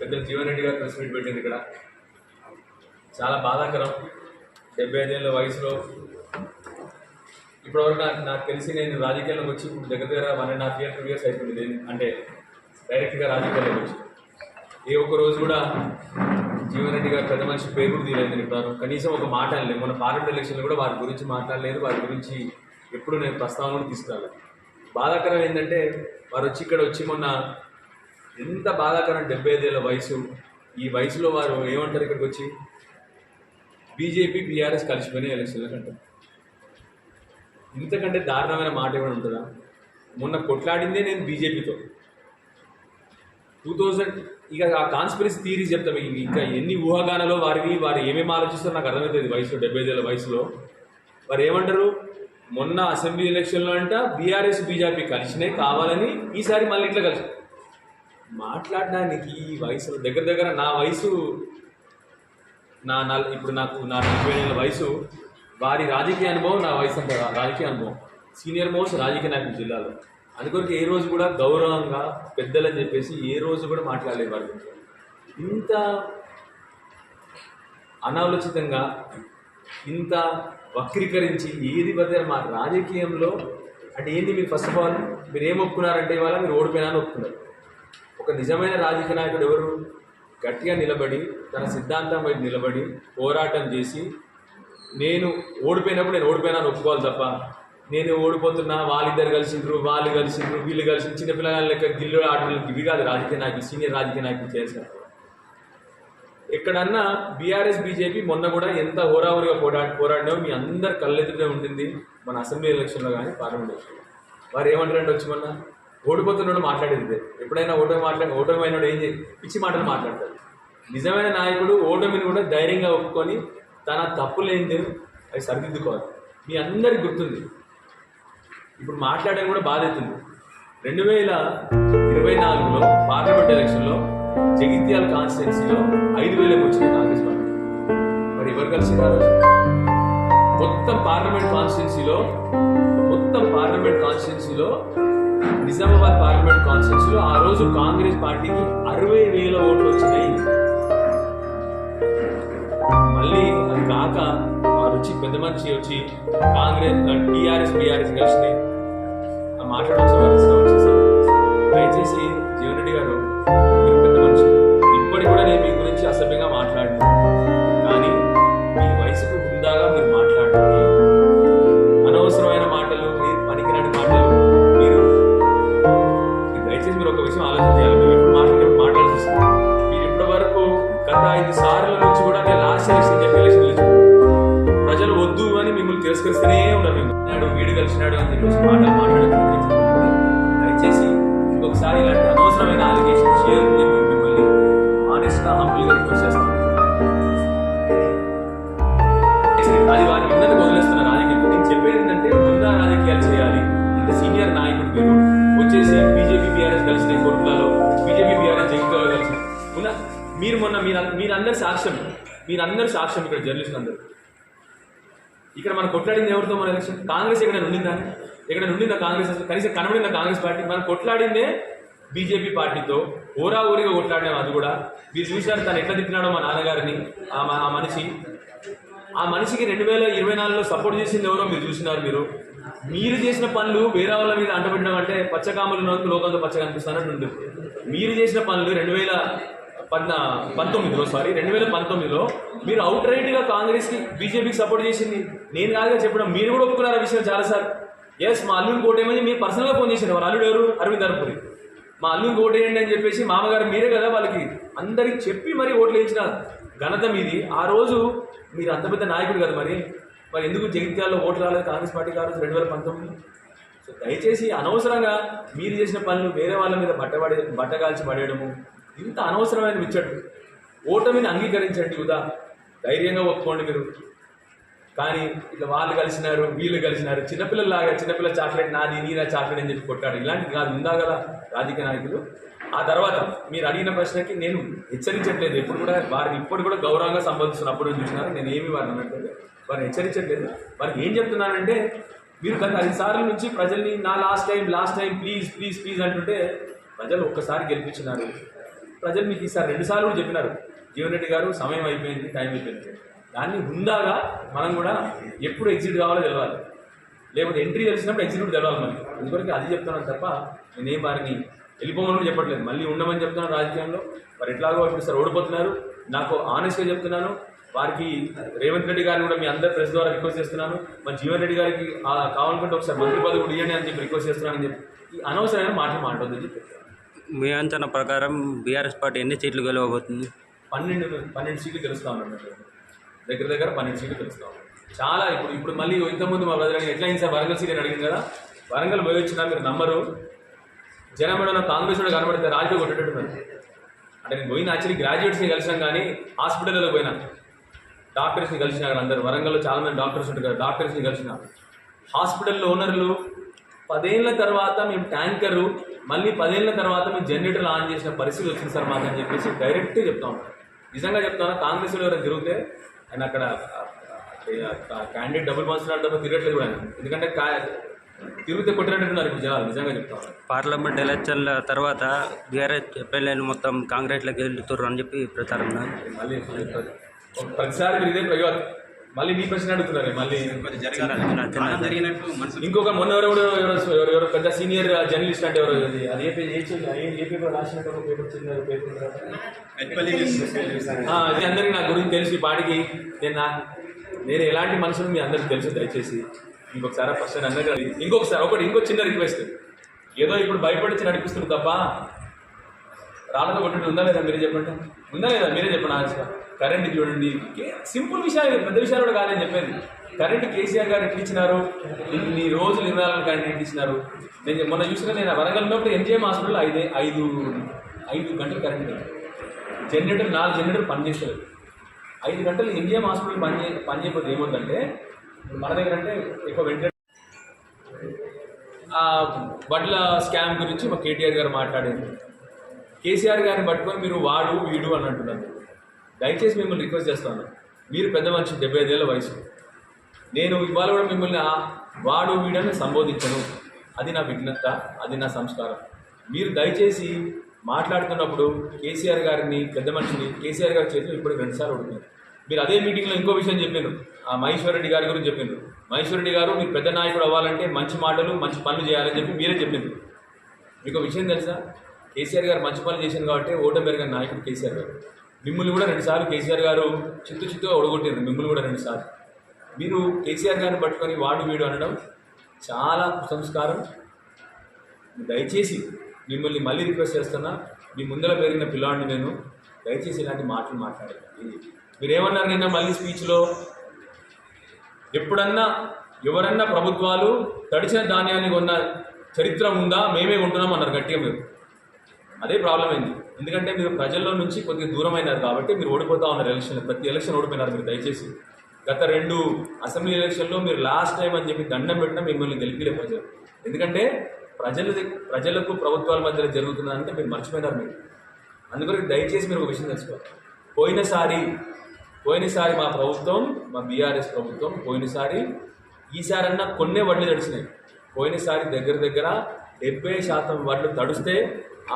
పెద్ద జీవన్ రెడ్డి గారు press meet పెట్టింది ఇక్కడ. చాలా బాధాకరం. డెబ్బై ఐదేళ్ళ వయసులో. ఇప్పటివరకు నాకు నాకు తెలిసి నేను రాజకీయాల్లోకి వచ్చి ఇప్పుడు దగ్గర దగ్గర one and half year two years అయిపోయింది. అంటే డైరెక్ట్గా రాజకీయాల్లోకి వచ్చి. ఏ ఒక్క రోజు కూడా జీవన్ రెడ్డి గారు పెద్ద మనిషి పేరు కూడా తీయలేదు ఇప్పుడు కనీసం ఒక మాట అనలేదు. మన పార్లమెంట్ ఎలక్షన్లో కూడా వారి గురించి మాట్లాడలేదు. వారి గురించి ఎప్పుడు నేను ప్రస్తావన కూడా తీసుకురాలేదు. బాధాకరం ఏంటంటే వారు వచ్చి ఇక్కడ వచ్చి మొన్న ఎంత బాధాకరం డెబ్బై ఐదేళ్ళ వయసు? ఈ వయసులో వారు ఏమంటారు ఇక్కడికి వచ్చి బీజేపీ బీఆర్ఎస్ కలిసిపోయిన ఎలక్షన్లకు అంటారు ఇంతకంటే దారుణమైన మాట ఏమైనా ఉంటుందా? మొన్న కొట్లాడిందే నేను బీజేపీతో. టూ థౌజండ్ ఇక ఆ కాన్స్పిరసీ థీరీస్ చెప్తాం. ఇంకా ఎన్ని ఊహాగానాలో వారివి వారు ఏమేమి ఆలోచిస్తారో నాకు అర్థమవుతుంది వయసులో డెబ్బై ఐదేళ్ళ వయసులో. వారు ఏమంటారు? మొన్న అసెంబ్లీ ఎలక్షన్లో అంట బీఆర్ఎస్ బీజేపీ కలిసినాయి కావాలని ఈసారి మళ్ళీ ఇట్లా కలిసి మాట్లాడడానికి ఈ వయసు దగ్గర దగ్గర నా వయసు నా నల్ ఇప్పుడు నాకు నా నలభై ఏళ్ళ వయసు వారి రాజకీయ అనుభవం నా వయసు అంత రాజకీయ అనుభవం. సీనియర్ మోస్ట్ రాజకీయ నాయకులు జిల్లాలో. అందుకొరకు ఏ రోజు కూడా గౌరవంగా పెద్దలని చెప్పేసి ఏ రోజు కూడా మాట్లాడలేదు వారి గురించి. ఇంత అనాలోచితంగా ఇంత వక్రీకరించి ఏది పడితే మా రాజకీయంలో అంటే ఏంది మీరు ఫస్ట్ ఆఫ్ ఆల్ మీరు ఏం ఒప్పుకున్నారంటే ఇవాళ మీరు ఓడిపోయినా అని ఒప్పుకున్నారు. ఒక నిజమైన రాజకీయ నాయకుడు ఎవరు? గట్టిగా నిలబడి తన సిద్ధాంతం వైపు నిలబడి పోరాటం చేసి నేను ఓడిపోయినప్పుడు నేను ఓడిపోయినా ఒప్పుకోవాలి తప్ప నేను ఓడిపోతున్నా వాళ్ళిద్దరు కలిసిండ్రు వాళ్ళు కలిసిండ్రు వీళ్ళు కలిసి చిన్న పిల్లల లెక్క గిల్లు ఆటలు ఇవి కాదు రాజకీయ నాయకులు సీనియర్ రాజకీయ నాయకులు చేశారు ఎక్కడన్నా బీఆర్ఎస్ బీజేపీ మొన్న కూడా ఎంత హోరాహోరిగా పోరా పోరాడినో మీ అందరు కళ్ళెదుటే ఉంటుంది మన అసెంబ్లీ ఎలక్షన్లో కానీ పార్లమెంట్ ఎలక్షన్లో. వారు ఏమంటారంటే వచ్చి మొన్న? ఓడిపోతున్నాడు మాట్లాడేది. ఎప్పుడైనా ఓటమి మాట్లాడి ఓటమి అయినాడు ఏం చేయి పిచ్చి మాటలు మాట్లాడతాడు. నిజమైన నాయకుడు ఓటమిని కూడా ధైర్యంగా ఒప్పుకొని తన తప్పులేంది అవి సరిదిద్దుకోవాలి. మీ అందరికి గుర్తుంది. ఇప్పుడు మాట్లాడడం కూడా బాధ అవుతుంది. రెండు వేల ఇరవై నాలుగులో పార్లమెంట్ ఎలక్షన్లో జగిత్యాల కాన్స్టిట్యున్సీలో ఐదు వేలకు వచ్చింది కాంగ్రెస్ పార్టీ. మరి ఎవరు కలిసింది ఆ రోజు? మొత్తం పార్లమెంట్ కాన్స్టిట్యున్సీలో మొత్తం పార్లమెంట్ కాన్స్టిట్యున్సీలో నిజామాబాద్ పార్లమెంట్ కాన్స్టిట్యున్సీలో ఆ రోజు కాంగ్రెస్ పార్టీకి అరవై వేల ఓట్లు వచ్చినాయి. మళ్ళీ అది కాక వారు వచ్చి పెద్ద మనిషి వచ్చి కాంగ్రెస్ టీఆర్ఎస్ బీఆర్ఎస్ కలిసినాయి. ఆ వచ్చేసారు దయచేసి జీవన్ రెడ్డి గారు మీరు పెద్ద మనిషి. ఇప్పటికి కూడా నేను మీ గురించి అసభ్యంగా మాట్లాడినా. వచ్చినాడు అని చెప్పేసి మాటలు మాట్లాడుతున్నారు దయచేసి ఇంకొకసారి ఇలాంటి అనవసరమైన అలిగేషన్ చేయొద్దని చెప్పి మిమ్మల్ని ఆనెస్ట్గా హంబుల్గా రిక్వెస్ట్ చేస్తాను అది వారి ఉన్నది వదిలేస్తున్న రాజకీయం నేను చెప్పేది ఏంటంటే ముందా రాజకీయాలు చేయాలి అంటే సీనియర్ నాయకుడు మీరు. వచ్చేసి బీజేపీ బీఆర్ఎస్ కలిసిన కోర్టులలో బీజేపీ బీఆర్ఎస్ జగిత్యాలలో కలిసి ఉన్న మీరు మొన్న మీరు మీరందరు సాక్ష్యం మీరందరు సాక్ష్యం ఇక్కడ జర్నలిస్టులు అందరూ ఇక్కడ మనం కొట్లాడింది ఎవరితో మన ఎలక్షన్ కాంగ్రెస్ ఎక్కడ ఉండిందా? ఎక్కడ ఉండిందా కాంగ్రెస్? అసలు కనీసం కనబడిందా కాంగ్రెస్ పార్టీ? మనం కొట్లాడిందే బీజేపీ పార్టీతో. ఓరా ఊరిగా కొట్లాడినాం అది కూడా. మీరు చూశారు తను ఎట్లా తిట్టినాడో మా నాన్నగారిని ఆ మనిషి. ఆ మనిషికి రెండు వేల ఇరవై నాలుగులో సపోర్ట్ చేసింది ఎవరో మీరు చూసినారు మీరు. మీరు చేసిన పనులు వేరే వాళ్ళ మీద అంటబెట్టడం అంటే పచ్చకామలు లోకంతో పచ్చగా అనిపిస్తున్నట్టు ఉంటుంది. మీరు చేసిన పనులు రెండు వేల పద్నా పంతొమ్మిదిలో సారీ రెండు వేల పంతొమ్మిదిలో మీరు అవుట్ రైట్గా కాంగ్రెస్కి బీజేపీకి సపోర్ట్ చేసింది. నేను కాదుగా చెప్పడం మీరు కూడా ఒప్పుకున్నారు ఆ విషయం చాలాసార్లు ఎస్ మా అల్లుని కోటేమని మీరు పర్సనల్గా ఫోన్ చేశారు. వాళ్ళ అల్లుడు ఎవరు? అరవింద్ ధర్మపురి మా అల్లుని కోటేయండి అని చెప్పేసి మామగారు మీరే కదా వాళ్ళకి అందరికి చెప్పి మరి ఓట్లు వేయించిన ఘనత మీది. ఆ రోజు మీరు అంత పెద్ద నాయకుడు కదా మరి. మరి ఎందుకు జగిత్యాల్లో ఓట్లు రాలేదు? కాంగ్రెస్ పార్టీ కాలేదు రెండు వేల పంతొమ్మిది. సో దయచేసి అనవసరంగా మీరు చేసిన పనులు వేరే వాళ్ళ మీద బట్టబడే బట్టగాల్చి పడేయడము. ఇంత అనవసరమైన విచ్చడు ఓటమిని అంగీకరించండి ఉదా ధైర్యంగా ఒప్పుకోండి మీరు కానీ ఇట్లా వాళ్ళు కలిసినారు వీళ్ళు కలిసినారు చిన్నపిల్లలాగా చిన్నపిల్ల చాక్లెట్ నాది నీ నా చాక్లెట్ అని చెప్పి కొట్టాడు ఇలాంటివి కాదు ఉందా కదా రాజకీయ నాయకులు. ఆ తర్వాత మీరు అడిగిన ప్రశ్నకి నేను హెచ్చరించట్లేదు. ఎప్పుడు కూడా వారిని ఇప్పుడు కూడా గౌరవంగా సంబంధిస్తున్నప్పుడు చూసినారు. నేను ఏమి వారిని అన్నట్లేదు వారిని హెచ్చరించట్లేదు. వారికి ఏం చెప్తున్నానంటే మీరు గత ఐదు సార్ల నుంచి ప్రజల్ని నా last time last time please please please అంటుంటే ప్రజలు ఒక్కసారి గెలిపించినారు. ప్రజలు మీకు ఈసారి రెండుసార్లు కూడా చెప్పినారు. జీవన్ రెడ్డి గారు సమయం అయిపోయింది టైం అయిపోయింది. దాన్ని హుందాగా మనం కూడా ఎప్పుడు ఎగ్జిట్ కావాలో తెలవాలి. లేకపోతే ఎంట్రీ తెలిసినప్పుడు ఎగ్జిట్ కూడా తెలవాలి మనకి. అందుకొరకు అది చెప్తున్నాను తప్ప నేనేం వారిని వెళ్ళిపోమని చెప్పట్లేదు. మళ్ళీ ఉండమని చెప్తున్నాను రాజకీయంలో. మరి ఎట్లాగో ఇప్పుడు సార్ ఓడిపోతున్నారు నాకు ఆనెస్ట్గా చెప్తున్నాను వారికి రేవంత్ రెడ్డి గారిని కూడా మీ అందరి ప్రెస్ ద్వారా రిక్వెస్ట్ చేస్తున్నాను. మరి జీవన్ రెడ్డి గారికి కావాలనుకుంటే ఒకసారి మంత్రి పదవి కూడా ఇవ్వండి అని చెప్పి రిక్వెస్ట్ చేస్తున్నానని చెప్పి. ఈ అనవసరమైన మాటలు మాట్లాడొద్దని చెప్పి. మీ అంచనా ప్రకారం బీఆర్ఎస్ పార్టీ ఎన్ని సీట్లు గెలవబోతుంది? పన్నెండు పన్నెండు సీట్లు గెలుస్తా ఉన్నాడు దగ్గర దగ్గర పన్నెండు సీట్లు గెలుస్తా ఉన్నాడు. చాలా ఇప్పుడు ఇప్పుడు మళ్ళీ ఇంతకుముందు మా బ్రదర్ ఎట్లా అయింది సార్ వరంగల్ సీట్? అని అడిగింది కదా. వరంగల్ పోయి వచ్చినా మీరు నంబరు జనం కాంగ్రెస్ కూడా కనబడితే రాజకీయ కొట్టేటట్టున్నారు అంటే నేను పోయిన యాక్చువల్లీ గ్రాడ్యుయేట్స్ని కలిసాం కానీ హాస్పిటల్లో పోయినా. డాక్టర్స్ని కలిసిన అక్కడ అందరు. వరంగల్లో చాలా మంది డాక్టర్స్ ఉంటారు కదా డాక్టర్స్ని కలిసిన. హాస్పిటల్ ఓనర్లు పదేళ్ళ తర్వాత మేము ట్యాంకరు మళ్ళీ పదేళ్ళ తర్వాత మేము జనరేటర్లు ఆన్ చేసిన పరిస్థితి వచ్చింది సార్ మాకు అని చెప్పేసి డైరెక్ట్గా చెప్తా ఉంటాం నిజంగా చెప్తాను కాంగ్రెస్లో ఎవరైనా తిరిగితే ఆయన అక్కడ క్యాండిడేట్ డబుల్ పంచుతున్నాడు తప్ప తిరగట్లేదు కూడా ఆయన. ఎందుకంటే తిరిగితే కొట్టినట్టున్నారు ఇప్పుడు జనాలు నిజంగా చెప్తాను పార్లమెంట్ ఎలక్షన్ల తర్వాత బీఆర్ఎస్ ఎమ్మెల్యేలు మొత్తం కాంగ్రెస్లోకి వెళ్తుర్రు అని చెప్పి ప్రచారం. మళ్ళీ ప్రతిసారి మీరు ఇదే ప్రయోగం మళ్ళీ మీ ప్రశ్న అడుగుతున్నారు మళ్ళీ ఇంకొక మొన్న ఎవరు ఎవరు పెద్ద సీనియర్ జర్నలిస్ట్ అంటే ఎవరు అది? అది ఏ పేపర్ రాసినట్టు ఒక పేపర్ చిన్న పేపర్ ఆ, ఇది అందరికీ నా గురించి తెలుసు ఈ పాటికి. నేను? నా నేను ఎలాంటి మనుషులు మీ అందరికి తెలుసు? దయచేసి ఇంకొకసారి ఫస్ట్ అందరికీ ఇంకొకసారి ఒకటి ఇంకో చిన్న రిక్వెస్ట్. ఏదో ఇప్పుడు భయపడిచి నడిపిస్తుంది తప్ప రాళ్ళతో కొట్టినట్టు ఉందా లేదా మీరే చెప్పండి? ఉందా లేదా? మీరే చెప్పండి ఆశ కరెంట్ చూడండి. సింపుల్ విషయాలు పెద్ద విషయాలు కూడా కాదని చెప్పేది. కరెంట్ కేసీఆర్ గారు ఎట్లా ఇచ్చినారు? ఇన్ని రోజులు ఇరవై నాలుగు కరెంట్ ఎట్లా ఇచ్చినారు? నేను మొన్న చూసిన నేను వరంగల్ ఉన్నప్పుడు ఎంజిఎం హాస్పిటల్ ఐదే ఐదు ఐదు గంటలు కరెంట్ జనరేటర్ నాలుగు జనరేటర్ పనిచేస్తారు ఐదు గంటలు ఎంజిఎం హాస్పిటల్ పని చే పని చేయకపోతే ఏమవుతుందంటే మన దగ్గర అంటే ఎక్కువ వెంటనే బడ్ల స్కామ్ గురించి మా కేటీఆర్ గారు మాట్లాడింది కేసీఆర్ గారిని పట్టుకొని మీరు వాడు వీడు అని అంటున్నారు. దయచేసి మిమ్మల్ని రిక్వెస్ట్ చేస్తాను. మీరు పెద్ద మనిషి డెబ్బై ఐదేళ్ళ వయసు. నేను ఇవాళ కూడా మిమ్మల్ని వాడు వీడని సంబోధించను. అది నా విఘ్నత అది నా సంస్కారం. మీరు దయచేసి మాట్లాడుతున్నప్పుడు కేసీఆర్ గారిని పెద్ద మనిషిని కేసీఆర్ గారి చేతిలో ఇప్పుడు రెండుసార్లు ఉంటుంది మీరు అదే మీటింగ్లో ఇంకో విషయం చెప్పాను ఆ మహేశ్వర్ రెడ్డి గారి గురించి చెప్పాను మహేశ్వర్ రెడ్డి గారు మీరు పెద్ద నాయకుడు అవ్వాలంటే మంచి మాటలు మంచి పనులు చేయాలని చెప్పి మీరే చెప్పింది మీకు విషయం తెలుసా? కేసీఆర్ గారు మంచి పనులు చేశారు కాబట్టి ఓటమి పెరిగిన నాయకుడు కేసీఆర్ గారు. మిమ్మల్ని కూడా రెండుసార్లు కేసీఆర్ గారు చిత్తు చిత్తుగా ఒడగొట్టారు మిమ్మల్ని కూడా రెండుసార్లు. మీరు కేసీఆర్ గారిని పట్టుకొని వాడు వీడు అనడం చాలా సంస్కారం దయచేసి మిమ్మల్ని మళ్ళీ రిక్వెస్ట్ చేస్తున్నా మీ ముందర పెరిగిన పిల్లాడిని నేను దయచేసి ఇలాంటి మాటలు మాట్లాడాలి మీరేమన్నారు నిన్న మళ్ళీ స్పీచ్లో? ఎప్పుడన్నా ఎవరన్నా ప్రభుత్వాలు తడిచిన ధాన్యాన్ని కొన్న చరిత్ర ఉందా? మేమే కొంటున్నాం అన్నారు గట్టిగా మీరు. అదే ప్రాబ్లం అయింది ఎందుకంటే మీరు ప్రజల్లో నుంచి కొద్దిగా దూరం అయినారు కాబట్టి మీరు ఓడిపోతా ఉన్నారు ఎలక్షన్ ప్రతి ఎలక్షన్ ఓడిపోయినారు మీరు దయచేసి. గత రెండు అసెంబ్లీ ఎలక్షన్లో మీరు లాస్ట్ టైం అని చెప్పి దండం పెట్టినా మిమ్మల్ని గెలిపిలే ప్రజలు. ఎందుకంటే ప్రజల ప్రజలకు ప్రభుత్వాల మధ్యలో జరుగుతుందంటే మీరు మర్చిపోయినారు మీరు. అందుకని దయచేసి మీరు ఒక విషయం తెలుసుకోవాలి. పోయినసారి పోయినసారి మా ప్రభుత్వం మా బీఆర్ఎస్ ప్రభుత్వం పోయినసారి ఈసారన్నా కొన్నే వడ్లు తడిచినాయి. పోయినసారి దగ్గర దగ్గర డెబ్బై శాతం వడ్లు తడిస్తే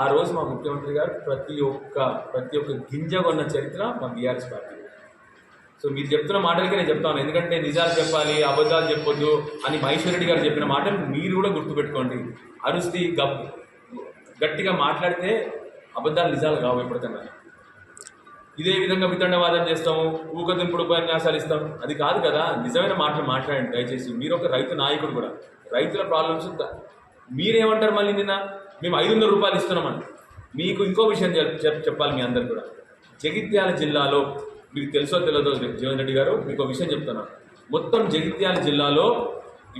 ఆ రోజు మా ముఖ్యమంత్రి గారు ప్రతి ఒక్క ప్రతి ఒక్క గింజ కొన్న చరిత్ర మా బీఆర్ఎస్ పార్టీ. సో మీరు చెప్తున్న మాటలకే నేను చెప్తాను. ఎందుకంటే నిజాలు చెప్పాలి అబద్ధాలు చెప్పొద్దు అని మహేశ్వర్ రెడ్డి గారు చెప్పిన మాటలు మీరు కూడా గుర్తుపెట్టుకోండి. అరుస్తి గబ్. గట్టిగా మాట్లాడితే అబద్ధాలు నిజాలు కావు ఎప్పటికన్నా ఇదే విధంగా వితండవాదం చేస్తాము ఊకదింపుడు ఉపన్యాసాలు ఇస్తాం. అది కాదు కదా నిజమైన మాటలు మాట్లాడండి. దయచేసి మీరు ఒక రైతు నాయకుడు కూడా. రైతుల ప్రాబ్లమ్స్ మీరేమంటారు మళ్ళీ నిన్న? మేము ఐదు వందల రూపాయలు ఇస్తున్నామండి. మీకు ఇంకో విషయం చెప్పాలి మీ అందరు కూడా. జగిత్యాల జిల్లాలో మీకు తెలుసో తెలియదో జీవన్ రెడ్డి గారు మీకు విషయం చెప్తున్నాను మొత్తం జగిత్యాల జిల్లాలో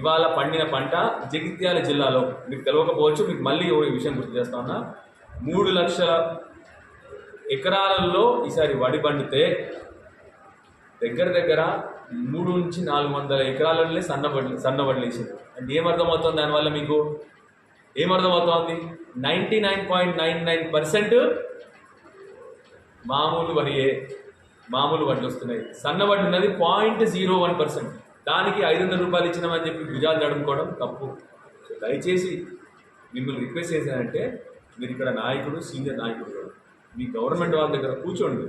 ఇవాళ పండిన పంట జగిత్యాల జిల్లాలో మీకు తెలియకపోవచ్చు మీకు మళ్ళీ ఒక విషయం గుర్తు చేస్తా ఉన్నా. మూడు లక్షల ఎకరాలలో ఈసారి వడి పండితే దగ్గర దగ్గర మూడు నుంచి నాలుగు వందల ఎకరాలనే సన్నబడి సన్నబడులు వేసింది. అంటే ఏమర్థమవుతుంది దానివల్ల మీకు? ఏమర్థమవుతోంది? Ninety nine point nine nine percent మామూలు వరియే మామూలు వడ్లు వస్తున్నాయి. సన్న వడ్లు ఉన్నది పాయింట్ జీరో వన్ పర్సెంట్. దానికి ఐదు వందల రూపాయలు ఇచ్చినామని చెప్పి భుజాలు తడుముకోవడం తప్పు. దయచేసి మిమ్మల్ని రిక్వెస్ట్ చేశానంటే మీరు ఇక్కడ నాయకుడు సీనియర్ నాయకుడు మీ గవర్నమెంట్ వాళ్ళ దగ్గర కూర్చోండి.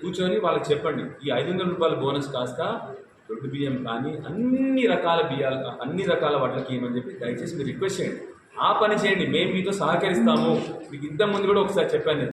కూర్చొని వాళ్ళకి చెప్పండి. ఈ ఐదు వందల రూపాయల బోనస్ కాస్త దొడ్డు బియ్యం కానీ అన్ని రకాల బియ్యాలు అన్ని రకాల వడ్లకి ఏమని చెప్పి దయచేసి మీరు రిక్వెస్ట్ చేయండి. ఆ పని చేయండి మేము మీతో సహకరిస్తాము. మీకు ఇంతకుముందు కూడా ఒకసారి చెప్పాను